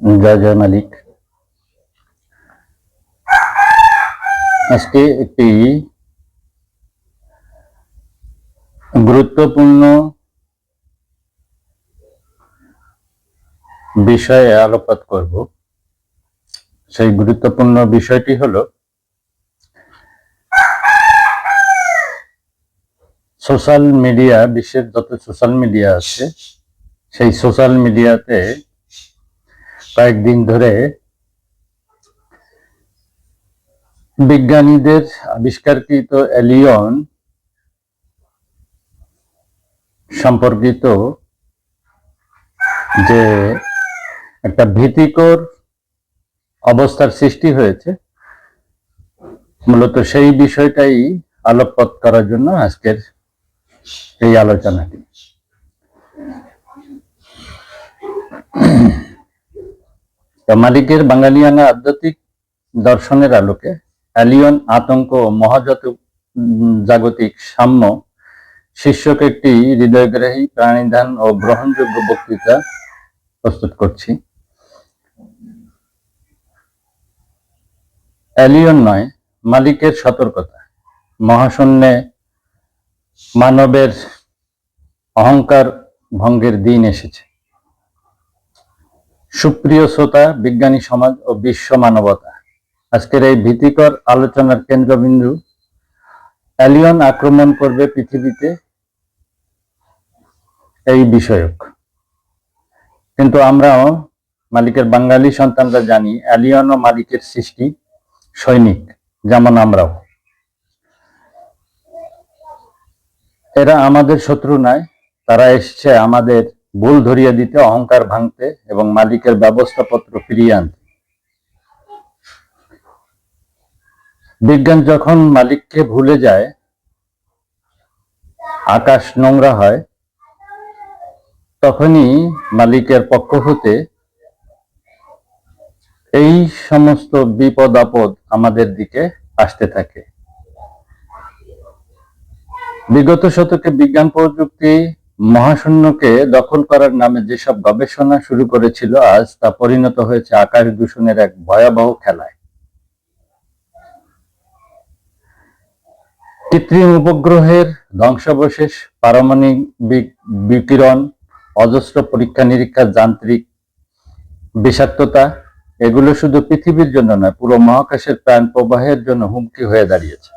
জয় জয় মালিক। আজকে একটি গুরুত্বপূর্ণ বিষয়ে আলোকপাত করব। সেই গুরুত্বপূর্ণ বিষয়টি হলো সোশ্যাল মিডিয়া, বিশ্বের যত সোশ্যাল মিডিয়া আছে, সেই সোশ্যাল মিডিয়াতে কয়েকদিন ধরে বিজ্ঞানীদের আবিষ্কারকৃত এলিয়ন সম্পর্কিত যে একটা ভীতিকর অবস্থার সৃষ্টি হয়েছে, মূলত সেই বিষয়টাই আলোকপাত করার জন্য আজকের এই আলোচনাটি। মালিকের বাঙালিয়ানা আধ্যাত্মিক দর্শনের আলোকে অ্যালিয়ন আতঙ্ক মহাজাত জাগতিক সাম্য, শীর্ষক একটি হৃদয়গ্রাহী প্রাণীধান ও গ্রহণযোগ্য বক্তৃতা প্রস্তুত করছি। অ্যালিয়ন নয়, মালিকের সতর্কতা। মহাশূন্যে মানবের অহংকার ভঙ্গের দিন এসেছে। সুপ্রিয় শ্রোতা, বিজ্ঞানী সমাজ ও বিশ্ব মানবতা, আজকের এই ভীতিকর আলোচনার কেন্দ্রবিন্দু, অ্যালিয়ন আক্রমণ করবে পৃথিবীতে এই বিষয়ক। কিন্তু আমরাও মালিকের বাঙালি সন্তানরা জানি, অ্যালিয়ন ও মালিকের সৃষ্টি সৈনিক, যেমন আমরাও। এরা আমাদের শত্রু নয়, তারা এসছে আমাদের ভুল ধরিয়ে দিতে, অহংকার ভাঙতে এবং মালিকের ব্যবস্থাপত্র ফিরিয়ে আনতে। বিজ্ঞান যখন মালিককে ভুলে যায়, আকাশ নোংরা হয়, তখনই মালিকের পক্ষ হতে এই সমস্ত বিপদ আপদ আমাদের দিকে আসতে থাকে। বিগত শতকে বিজ্ঞান প্রযুক্তি মহাশূন্যকে দখল করার নামে যেসব গবেষণা শুরু করেছিল আজ, তা পরিণত হয়েছে আকাশ দূষণের এক ভয়াবহ খেলায়। কৃত্রিম উপগ্রহের ধ্বংসাবশেষ, পারমাণবিক বিকিরণ, অজস্র পরীক্ষা নিরীক্ষা, যান্ত্রিক বিষাক্ততা, এগুলো শুধু পৃথিবীর জন্য নয়, পুরো মহাকাশের প্রাণ প্রবাহের জন্য হুমকি হয়ে দাঁড়িয়েছে।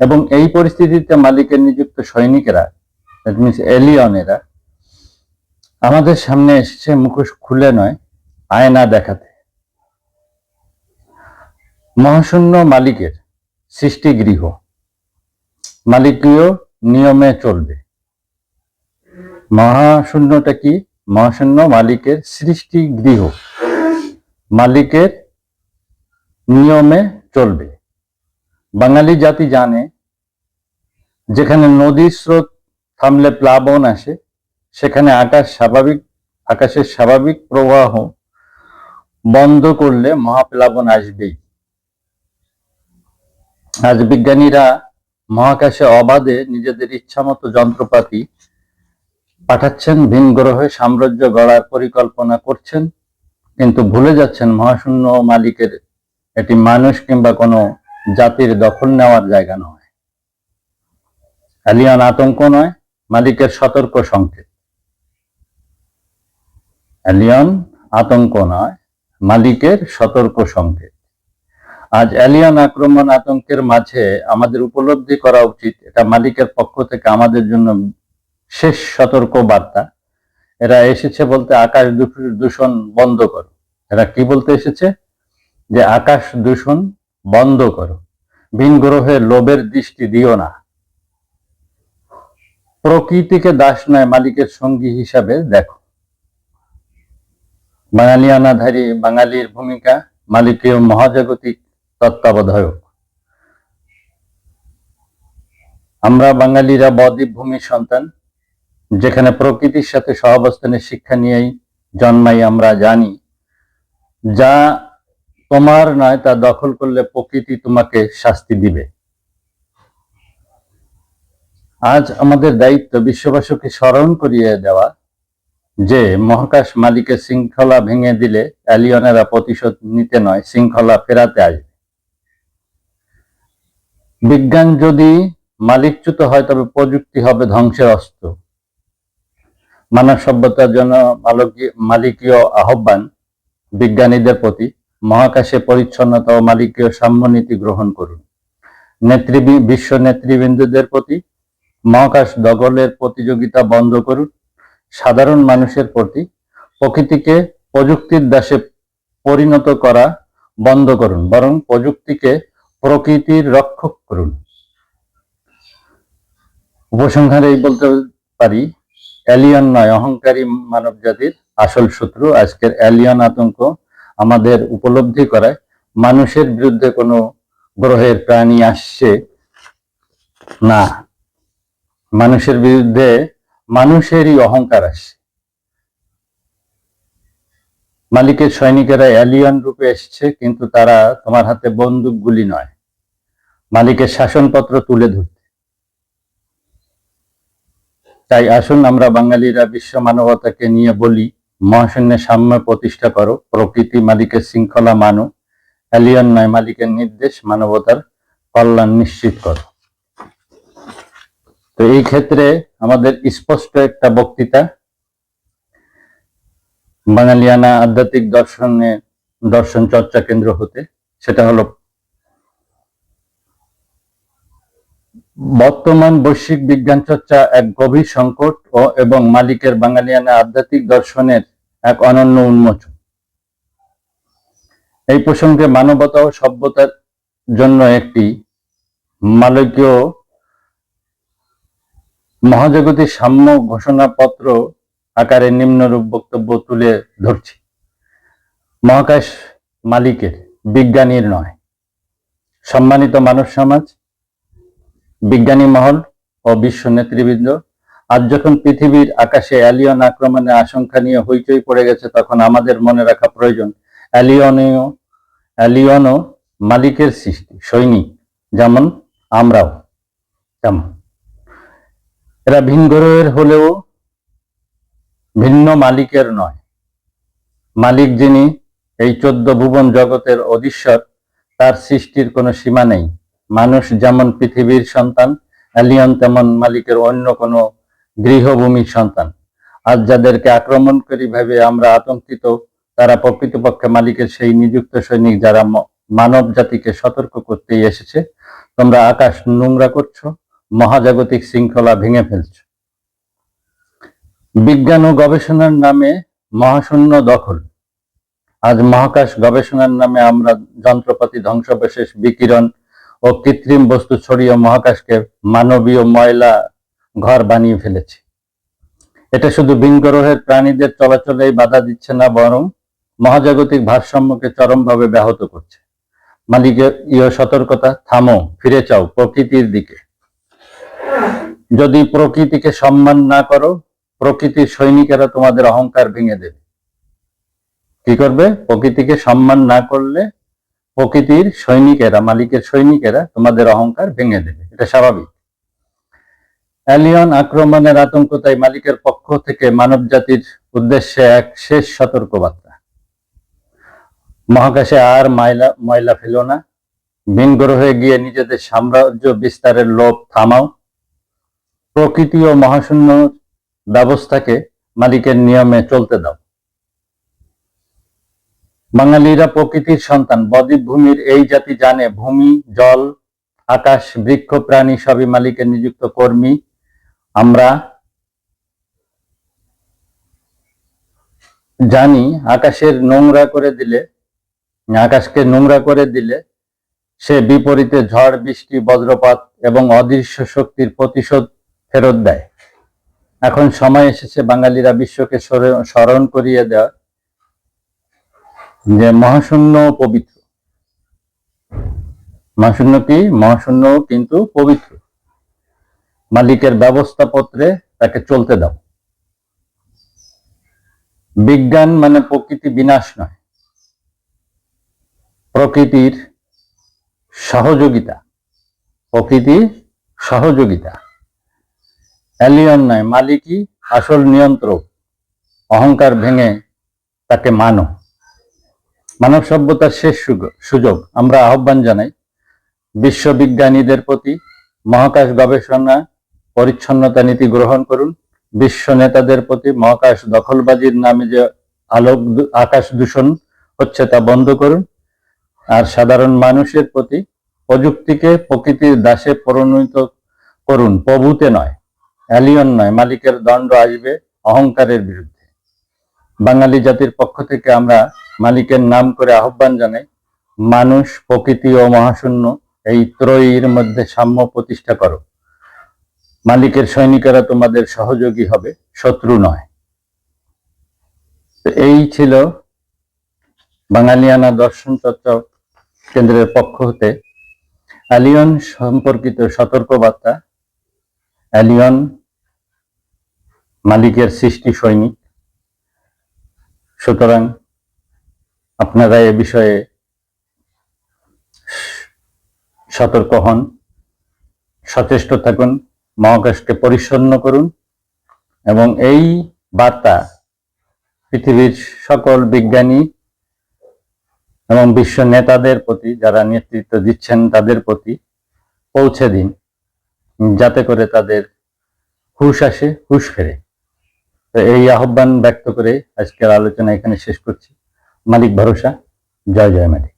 এবং এই পরিস্থিতিতে মালিকের নিযুক্ত সৈনিকেরা দ্যাট মিনস এলিয়নেরা আমাদের সামনে এসেছে মুখোশ খুলে নয়, আয়না দেখাতে। মহাশূন্য মালিকের সৃষ্টি গৃহ মালিকীয় নিয়মে চলবে। মহাশূন্যটা কি? মহাশূন্য মালিকের সৃষ্টি গৃহ মালিকের নিয়মে চলবে। বাঙালি জাতি জানে, যেখানে নদীর স্রোত থামলে প্লাবন আসে। সেখানে আকাশ স্বাভাবিক, আকাশের স্বাভাবিক প্রবাহ বন্ধ করলে মহাপ্লাবন আসবেই। আজ বিজ্ঞানীরা মহাকাশে অবাধে নিজেদের ইচ্ছামতো যন্ত্রপাতি পাঠাচ্ছেন, ভিন গ্রহে সাম্রাজ্য গড়ার পরিকল্পনা করছেন, কিন্তু ভুলে যাচ্ছেন মহাশূন্য মালিকের এটি মানুষ কিংবা কোনো জাতির দখল নেওয়ার জায়গা নয়। অ্যালিয়ান আতঙ্ক নয় মালিকের সতর্ক সংকেত। অ্যালিয়ন আতঙ্ক নয়, মালিকের সতর্ক সংকেত। আজ অ্যালিয়ান আক্রমণ আতঙ্কের মাঝে আমাদের উপলব্ধি করা উচিত, এটা মালিকের পক্ষ থেকে আমাদের জন্য শেষ সতর্ক বার্তা। এরা এসেছে বলতে আকাশ দূষ- দূষণ বন্ধ করো। এরা কি বলতে এসেছে? যে আকাশ দূষণ বন্ধ করো। ভিন গ্রহে লোভের দৃষ্টি দিও না। প্রকৃতিকে দাস নয়, মালিকের সঙ্গী হিসাবে দেখো। বাঙালিয়ানাধারী বাঙালির ভূমিকা মালিকীয় মহাজাগতিক তত্ত্বাবধায়ক। আমরা বাঙালিরা বদ্বীপ ভূমির সন্তান, যেখানে প্রকৃতির সাথে সহাবস্থানের শিক্ষা নিয়েই জন্মাই আমরা জানি। যা তোমার নয়, তা দখল করলে প্রকৃতি তোমাকে শাস্তি দিবে। আজ আমাদের দায়িত্ব বিশ্ববাসীকে স্মরণ করিয়ে দেওয়া যে মহাকাশ মালিকের শৃঙ্খলা ভেঙে দিলে অ্যালিয়নেরা প্রতিশোধ নিতে নয়, শৃঙ্খলা ফেরাতে আসবে। বিজ্ঞান যদি মালিকচ্যুত হয়, তবে প্রযুক্তি হবে ধ্বংসের অস্ত্র। মানব সভ্যতার জন্য মালিকীয় আহ্বান বিজ্ঞানীদের প্রতি। মহাকাশে পরিচ্ছন্নতা ও মালিকীয় সাম্যনীতি গ্রহণ করুন। নেতৃ বিশ্ব নেতৃবৃন্দদের প্রতি মহাকাশ দখলের প্রতিযোগিতা বন্ধ করুন। সাধারণ মানুষের প্রতি প্রকৃতিকে প্রযুক্তির দাসে পরিণত করা বন্ধ করুন, বরং প্রযুক্তিকে প্রকৃতির রক্ষক করুন। উপসংহারে এই বলতে পারি, অ্যালিয়ন নয়, অহংকারী মানব জাতির আসল শত্রু। আজকের অ্যালিয়ন আতঙ্ক আমাদের উপলব্ধি করায় মানুষের বিরুদ্ধে কোনো গ্রহের প্রাণী আসছে না। মানুষের বিরুদ্ধে মানুষেরই অহংকার আসছে মালিকের সৈনিকেরা অ্যালিয়ন রূপে এসছে, কিন্তু তারা তোমার হাতে বন্দুক গুলি নয়। মালিকের শাসনপত্র তুলে ধরতে। তাই আসুন আমরা বাঙালিরা বিশ্ব মানবতাকে নিয়ে বলি মহাশূন্যে সাম্য প্রতিষ্ঠা করো, প্রকৃতি মালিকের শৃঙ্খলা মানো, অ্যালিয়ন নয় মালিকের নির্দেশ, মানবতার কল্যাণ নিশ্চিত করো। তো এই ক্ষেত্রে আমাদের স্পষ্ট একটা বক্তৃতা। বাঙালিয়ানা আধ্যাত্মিক দর্শনে দর্শন চর্চা কেন্দ্র হতে, সেটা হলো বর্তমান বৈশ্বিক বিজ্ঞান চর্চা এক গভীর সংকট ও এবং মালিকের বাঙালিয়ানা আধ্যাত্মিক দর্শনের এক অনন্য উন্মোচন। এই প্রসঙ্গে মানবতা ও সভ্যতার জন্য একটি মালকীয় মহাজগতিক সাম্য ঘোষণাপত্র আকারে নিম্নরূপ বক্তব্য তুলে ধরছি। মহাকাশ মালিকের বিজ্ঞানীর নয়। সম্মানিত মানব সমাজ, বিজ্ঞানী মহল ও বিশ্ব নেতৃবৃন্দ, আজ যখন পৃথিবীর আকাশে অ্যালিয়ন আক্রমণের আশঙ্কা নিয়ে হইচই পড়ে গেছে, তখন আমাদের মনে রাখা প্রয়োজন অ্যালিয়নীয় অ্যালিয়নও মালিকের সৃষ্টি, সৈনিক, যেমন আমরাও, তেমন। এরা ভিন গ্রহের হলেও ভিন্ন মালিকের নয়। মালিক যিনি এই চোদ্দ ভুবন জগতের অধীশ্বর, তার সৃষ্টির কোনো সীমা নেই। মানুষ যেমন পৃথিবীর সন্তান, অ্যালিয়ন তেমন মালিকের অন্য কোনো গৃহভূমির সন্তান। আজ যাদেরকে আক্রমণকারী ভাবে আমরা আতঙ্কিত, তারা প্রকৃতপক্ষে মালিকের সেই নিযুক্ত সৈনিক যারা মানব জাতিকে সতর্ক করতেই এসেছে। তোমরা আকাশ নোংরা করছ মহাজাগতিক শৃঙ্খলা ভেঙে ফেলছো। বিজ্ঞান ও গবেষণার নামে মহাশূন্য দখল। আজ মহাকাশ গবেষণার নামে আমরা যন্ত্রপাতি ধ্বংসবিশেষ, বিকিরণ ও কৃত্রিম বস্তু ছড়িয়ে মহাকাশকে মানবীয় ময়লা ঘর বানিয়ে ফেলেছি। এটা শুধু ভিনগ্রহের প্রাণীদের চলাচলেই বাধা দিচ্ছে না, বরং মহাজাগতিক ভারসাম্যকে চরমভাবে ব্যাহত করছে। মালিকের ইয় সতর্কতা, থামো, ফিরে চাও প্রকৃতির দিকে। যদি প্রকৃতিকে সম্মান না করো, প্রকৃতির সৈনিকেরা তোমাদের অহংকার ভেঙে দেবে। কি করবে? প্রকৃতিকে সম্মান না করলে প্রকৃতির সৈনিকেরা, মালিকের সৈনিকেরা তোমাদের অহংকার ভেঙে দেবে। এটা স্বাভাবিক। অ্যালিয়ন আক্রমণের আতঙ্ক তাই মালিকের পক্ষ থেকে মানব জাতির উদ্দেশ্যে এক শেষ সতর্কবার্তা। মহাকাশে আর ময়লা ময়লা ফেলো না। ভিন গ্রহে গিয়ে নিজেদের সাম্রাজ্য বিস্তারের লোভ থামাও। প্রকৃতি ও মহাশূন্য ব্যবস্থাকে মালিকের নিয়মে চলতে দাও। বাঙালিরা প্রকৃতির সন্তান। বদ্বীপ ভূমির এই জাতি জানে ভূমি, জল, আকাশ, বৃক্ষ, প্রাণী সবই মালিকের নিযুক্ত কর্মী। আমরা জানি আকাশের নোংরা করে দিলে, আকাশকে নোংরা করে দিলে সে বিপরীতে ঝড়, বৃষ্টি, বজ্রপাত এবং অদৃশ্য শক্তির প্রতিশোধ ফেরত দেয়। এখন সময় এসেছে বাঙালিরা বিশ্বকে স্মরণ- করিয়ে দেওয়ার। যে মহাশূন্য পবিত্র। মহাশূন্য কি? মহাশূন্য কিন্তু পবিত্র। মালিকের ব্যবস্থাপত্রে তাকে চলতে দাও। বিজ্ঞান মানে প্রকৃতি বিনাশ নয়। প্রকৃতির সহযোগিতা। প্রকৃতির সহযোগিতা। অ্যালিয়ন নয়, মালিকই আসল নিয়ন্ত্রক। অহংকার ভেঙে তাকে মানো। মানব সভ্যতার শেষ সুযোগ আমরা আহ্বান জানাই বিশ্ববিজ্ঞানীদের প্রতি। মহাকাশ গবেষণা, পরিচ্ছন্নতা নীতি গ্রহণ করুন। বিশ্ব নেতাদের প্রতি মহাকাশ দখলবাজির নামে যে আলোক আকাশ দূষণ হচ্ছে তা বন্ধ করুন। আর সাধারণ মানুষের প্রতি প্রযুক্তিকে প্রকৃতির দাসে পরিণত করুন। প্রভূতে নয় অ্যালিয়ন নয়, মালিকের দণ্ড আসবে অহংকারের বিরুদ্ধে। বাঙালি জাতির পক্ষ থেকে আমরা মালিকের নাম করে আহ্বান জানাই, মানুষ, প্রকৃতি ও মহাশূন্য এই ত্রয়ীর মধ্যে সাম্য প্রতিষ্ঠা করো। মালিকের সৈনিকেরা তোমাদের সহযোগী হবে, শত্রু নয়। তো এই ছিল বাঙালিয়ানা দর্শন চর্চা কেন্দ্রের পক্ষ হতে অ্যালিয়ন সম্পর্কিত সতর্কবার্তা। অ্যালিয়ন মালিকের সৃষ্টি সৈনিক। সুতরাং আপনারা এ বিষয়ে সতর্ক হন, সচেষ্ট থাকুন, মহাকাশকে পরিচ্ছন্ন করুন এবং এই বার্তা পৃথিবীর সকল বিজ্ঞানী এবং বিশ্ব নেতাদের প্রতি, যারা নেতৃত্ব দিচ্ছেন তাদের প্রতি পৌঁছে দিন, যাতে করে তাদের হুশ আসে, হুশ ফেরে। এই আহ্বান ব্যক্ত করে আজকের আলোচনা এখানে শেষ করছি। মালিক ভরসা। জয় জয় মালিক।